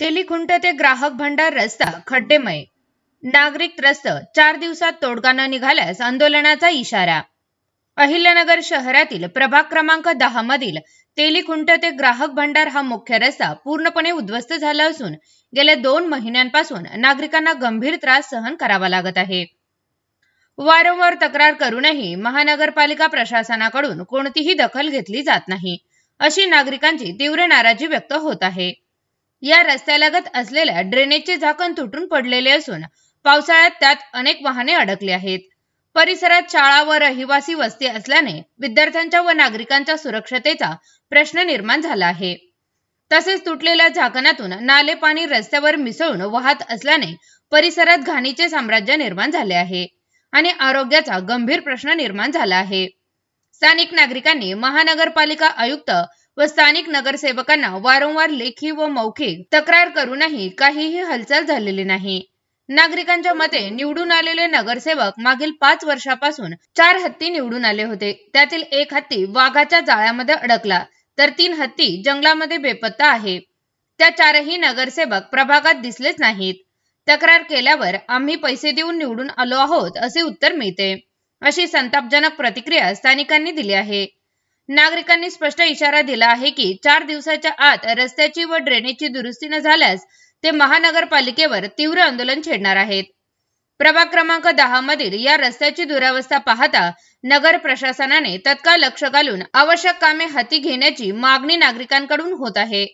तेलीखुंट ते ग्राहक भंडार रस्ता खड्डेमय. नागरिक त्रस्त चार दिवसात तोडगा न निघाल्यास आंदोलनाचा इशारा. अहिल्यानगर शहरातील प्रभाग क्रमांक दहा मधील तेलीखुंट ते ग्राहक भंडार हा मुख्य रस्ता पूर्णपणे उद्ध्वस्त झाला असून गेल्या दोन महिन्यांपासून नागरिकांना गंभीर त्रास सहन करावा लागत आहे. वारंवार तक्रार करूनही महानगरपालिका प्रशासनाकडून कोणतीही दखल घेतली जात नाही अशी नागरिकांची तीव्र नाराजी व्यक्त होत आहे. या रस्त्यालगत असलेल्या ड्रेनेजचे झाकण तुटून पडलेले असून पावसाळ्यात त्यात अनेक वाहने अडकली आहेत. परिसरात शाळा व रहिवासी वस्ती असल्याने विद्यार्थ्यांच्या व नागरिकांच्या सुरक्षतेचा प्रश्न निर्माण झाला आहे. तसेच तुटलेल्या झाकणातून नाले पाणी रस्त्यावर मिसळून वाहत असल्याने परिसरात घाणीचे साम्राज्य निर्माण झाले आहे आणि आरोग्याचा गंभीर प्रश्न निर्माण झाला आहे. स्थानिक नागरिकांनी महानगरपालिका आयुक्त व स्थानिक नगरसेवकांना वारंवार लेखी व मौखिक तक्रार करूनही काहीही हालचाल झालेली नाही. नागरिकांच्या मते निवडून आलेले नगरसेवक मागील पाच वर्षापासून चार हत्ती निवडून आले होते. त्यातील एक हत्ती वाघाच्या जाळ्यामध्ये अडकला तर तीन हत्ती जंगलामध्ये बेपत्ता आहे. त्या चारही नगरसेवक प्रभागात दिसलेच नाहीत. तक्रार केल्यावर आम्ही पैसे देऊन निवडून आलो आहोत असे उत्तर मिळते. अशी संतापजनक प्रतिक्रिया स्थानिकांनी दिली आहे. नागरिकांनी स्पष्ट इशारा दिला आहे की चार दिवसाच्या आत रस्त्याची व ड्रेनेजची दुरुस्ती न झाल्यास ते महानगरपालिकेवर तीव्र आंदोलन छेडणार आहेत. प्रभाग क्रमांक दहा मधील या रस्त्याची दुरावस्था पाहता नगर प्रशासनाने तत्काळ लक्ष घालून आवश्यक कामे हाती घेण्याची मागणी नागरिकांकडून होत आहे.